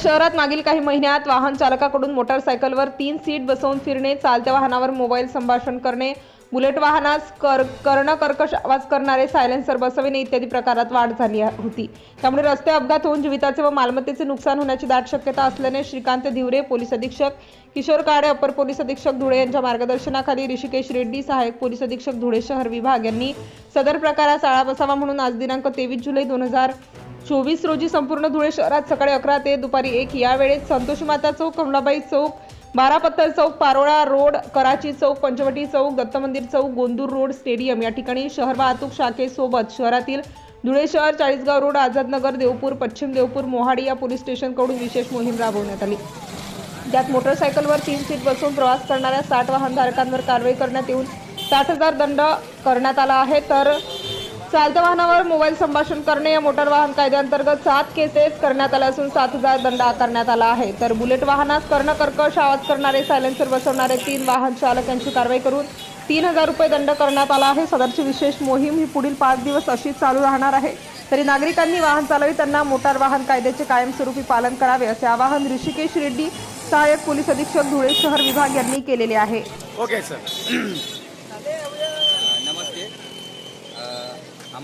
शहरात मागील काही महिन्यात वाहन चालकाकडून मोटारसायकलवर तीन सीट बसवून फिरणे चालत्या वाहनावर मोबाईल संभाषण करणे बुलेट वाहनास कर कर्ण कर्कश आवाज करणारे सायलेन्सर बसविणे इत्यादी प्रकारात वाढ झाली होती. त्यामुळे रस्ते अपघात होऊन जीविताचे व मालमत्तेचे नुकसान होण्याची दाट शक्यता असल्याने श्रीकांत धिवरे पोलीस अधीक्षक किशोर काळे अपर पोलीस अधीक्षक धुळे यांच्या मार्गदर्शनाखाली ऋषिकेश रेड्डी सहाय्यक पोलीस अधीक्षक धुळे शहर विभाग यांनी सदर प्रकारास आळा बसावा म्हणून आज दिनांक तेवीस जुलै दोन हजार चोवीस रोजी संपूर्ण धुळे शहरात सकाळी अकरा ते दुपारी एक. या वेळेत संतोषी माता चौक कमलाबाई चौक बारापत्तल चौक पारोळा रोड कराची चौक पंचवटी चौक दत्त मंदिर चौक गोंदूर रोड स्टेडियम. या ठिकाणी शहर वाहतूक शाखेसोबत शहरातील धुळे शहर चाळीसगाव रोड आझादनगर देवपूर पश्चिम देवपूर मोहाडी या पोलीस स्टेशनकडून विशेष मोहीम राबवण्यात आली. त्यात मोटरसायकलवर तीन सीट बसून प्रवास करणाऱ्या साठ वाहनधारकांवर कारवाई करण्यात येऊन साठ हजार दंड करण्यात आला आहे. तर चालत्या वाहनावर मोबाईल संभाषण करणे या मोटार वाहन कायद्याअंतर्गत सात केसेस करण्यात आल्या असून सात हजार दंड आकारण्यात आला आहे. तर बुलेट वाहनास कर्णकर्कश आवाज करणारे सायलेन्सर बसवणारे तीन वाहन चालक यांची कारवाई करून तीन हजार रुपये दंड करण्यात आला आहे. सदरची विशेष मोहीम ही पुढील पाच दिवस अशीच चालू राहणार आहे. तरी नागरिकांनी वाहन चालविताना मोटार वाहन कायद्याचे कायमस्वरूपी पालन करावे असे आवाहन ऋषिकेश रेड्डी सहाय्यक पोलीस अधीक्षक धुळे शहर विभाग यांनी केलेले आहे. ओके सर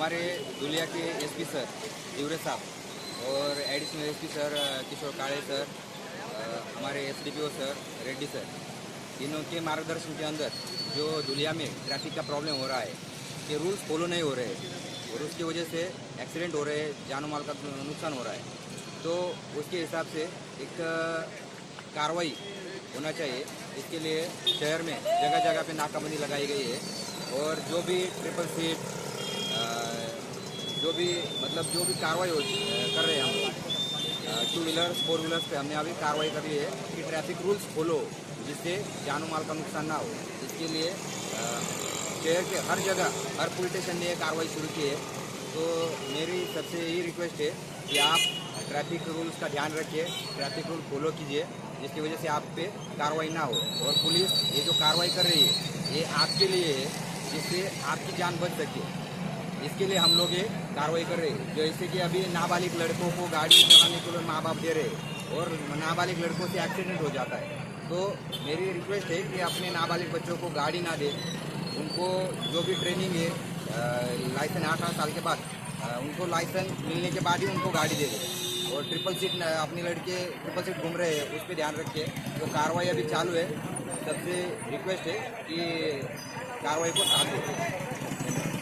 हमारे दुलिया के एसपी सर दिवरे साहब, और additional SP sir Kishore Kale sir हमारे एसडीपीओ सर रेड्डी सर इनों के मार्गदर्शन के अंदर जो दुलिया में ट्रैफ़िक का प्रॉब्लम हो रहा है, कि रूल्स फॉलो नहीं हो रहे हैं, और उसकी वजह से एक्सीडेंट हो रहे हैं, जानो माल का नुकसान हो रहा है तो उसके हिसाब से एक कार्रवाई होना चाहिए। इसके लिए शहर में जगह जगह पे नाकाबंदी लगाई गई है, और जो भी ट्रिपल सीट जो भी मतलब जो भी कार्रवाई हो कर रहे हैं हम टू व्हीलर्स फोर व्हीलर्स पे हमने अभी कार्रवाई कर ली है कि ट्रैफ़िक रूल्स फॉलो जिससे जानो माल का नुकसान ना हो। इसके लिए शहर के हर जगह, हर पुलिस स्टेशन ने कार्रवाई शुरू की है। तो मेरी सबसे यही रिक्वेस्ट है कि आप ट्रैफ़िक रूल्स का ध्यान रखिए ट्रैफ़िक रूल फॉलो कीजिए, जिसकी वजह से आप पे कार्रवाई ना हो। और पुलिस ये जो कार्रवाई कर रही है, ये आपके लिए है, जिससे आपकी जान बच सके। इसके लिए हम लोग ये कार्रवाई कर रहे हैं। जैसे कि अभी नाबालिग लड़कों को गाड़ी चलाने के लिए माँ बाप दे रहे और नाबालिग लड़कों से एक्सीडेंट हो जाता है। तो मेरी रिक्वेस्ट है कि अपने नाबालिग बच्चों को गाड़ी ना दे। उनको जो भी ट्रेनिंग है लाइसेंस आठ साल के बाद उनको लाइसेंस मिलने के बाद ही उनको गाड़ी दे दे। और ट्रिपल सीट अपने लड़के ट्रिपल सीट घूम रहे हैं, उस पर ध्यान रखिए तो कार्रवाई अभी चालू है। सबसे रिक्वेस्ट है कि कार्रवाई को साथ दें।